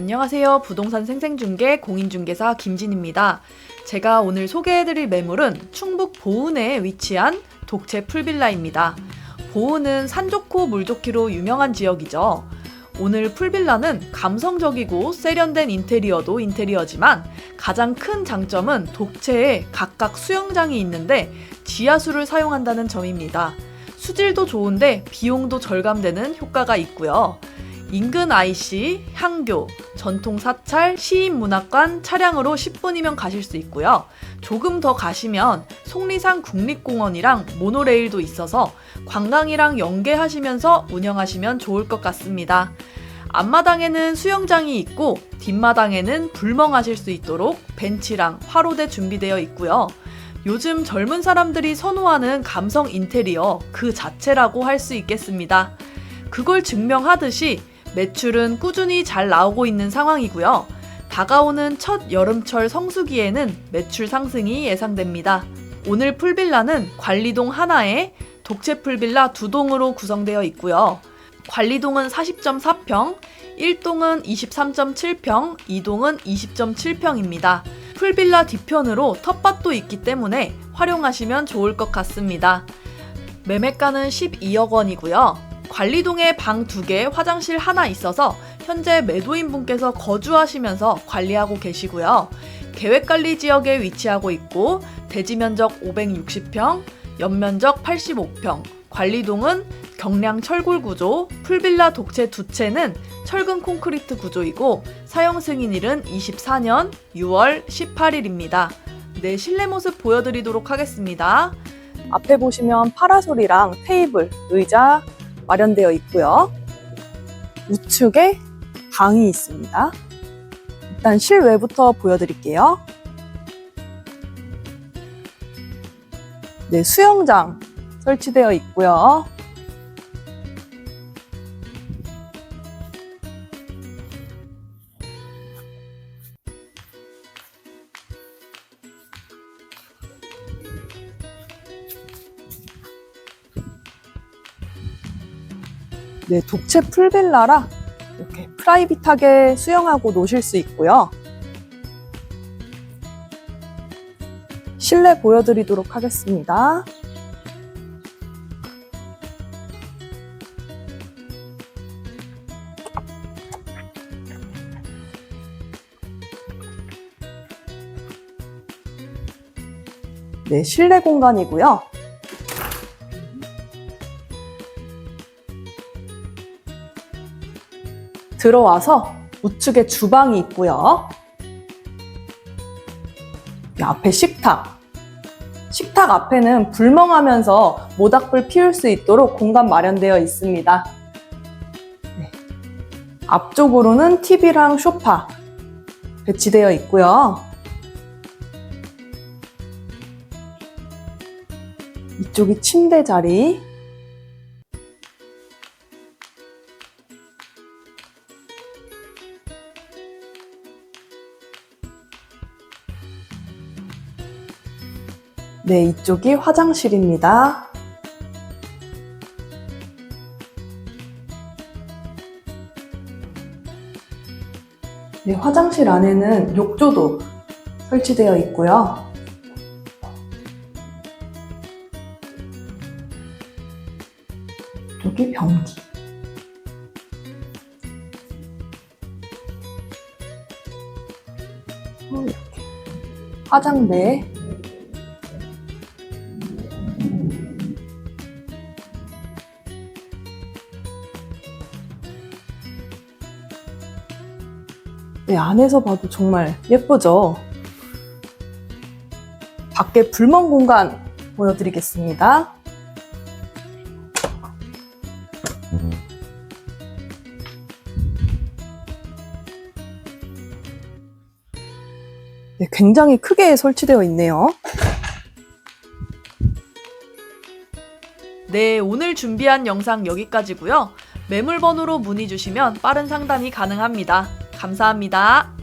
안녕하세요. 부동산 생생중개 공인중개사 김진입니다. 제가 오늘 소개해드릴 매물은 충북 보은에 위치한 독채 풀빌라입니다. 보은은 산 좋고 물 좋기로 유명한 지역이죠. 오늘 풀빌라는 감성적이고 세련된 인테리어도 인테리어지만 가장 큰 장점은 독채에 각각 수영장이 있는데 지하수를 사용한다는 점입니다. 수질도 좋은데 비용도 절감되는 효과가 있고요. 인근 IC, 향교, 전통 사찰, 시인 문학관 차량으로 10분이면 가실 수 있고요. 조금 더 가시면 속리산 국립공원이랑 모노레일도 있어서 관광이랑 연계하시면서 운영하시면 좋을 것 같습니다. 앞마당에는 수영장이 있고 뒷마당에는 불멍하실 수 있도록 벤치랑 화로대 준비되어 있고요. 요즘 젊은 사람들이 선호하는 감성 인테리어 그 자체라고 할 수 있겠습니다. 그걸 증명하듯이 매출은 꾸준히 잘 나오고 있는 상황이고요. 다가오는 첫 여름철 성수기에는 매출 상승이 예상됩니다. 오늘 풀빌라는 관리동 하나에 독채 풀빌라 두 동으로 구성되어 있고요. 관리동은 40.4평, 1동은 23.7평, 2동은 20.7평입니다. 풀빌라 뒤편으로 텃밭도 있기 때문에 활용하시면 좋을 것 같습니다. 매매가는 12억 원이고요. 관리동에 방두 개, 화장실 하나 있어서 현재 매도인 분께서 거주하시면서 관리하고 계시고요. 계획관리 지역에 위치하고 있고 대지 면적 560평, 연면적 85평, 관리동은 경량 철골 구조, 풀빌라 독채 두 채는 철근 콘크리트 구조이고 사용 승인일은 24년 6월 18일입니다. 네, 실내 모습 보여드리도록 하겠습니다. 앞에 보시면 파라솔이랑 테이블, 의자 마련되어 있고요. 우측에 방이 있습니다. 일단 실외부터 보여드릴게요. 네, 수영장 설치되어 있고요. 네, 독채 풀빌라라 이렇게 프라이빗하게 수영하고 노실 수 있고요. 실내 보여드리도록 하겠습니다. 네, 실내 공간이고요. 들어와서 우측에 주방이 있고요. 이 앞에 식탁. 식탁 앞에는 불멍하면서 모닥불 피울 수 있도록 공간 마련되어 있습니다. 네. 앞쪽으로는 TV랑 소파 배치되어 있고요. 이쪽이 침대 자리. 네, 이쪽이 화장실입니다. 네, 화장실 안에는 욕조도 설치되어 있고요. 이쪽이 변기. 어, 화장대 네, 안에서 봐도 정말 예쁘죠? 밖에 불멍 공간 보여드리겠습니다. 네, 굉장히 크게 설치되어 있네요. 네, 오늘 준비한 영상 여기까지고요. 매물번호로 문의 주시면 빠른 상담이 가능합니다. 감사합니다.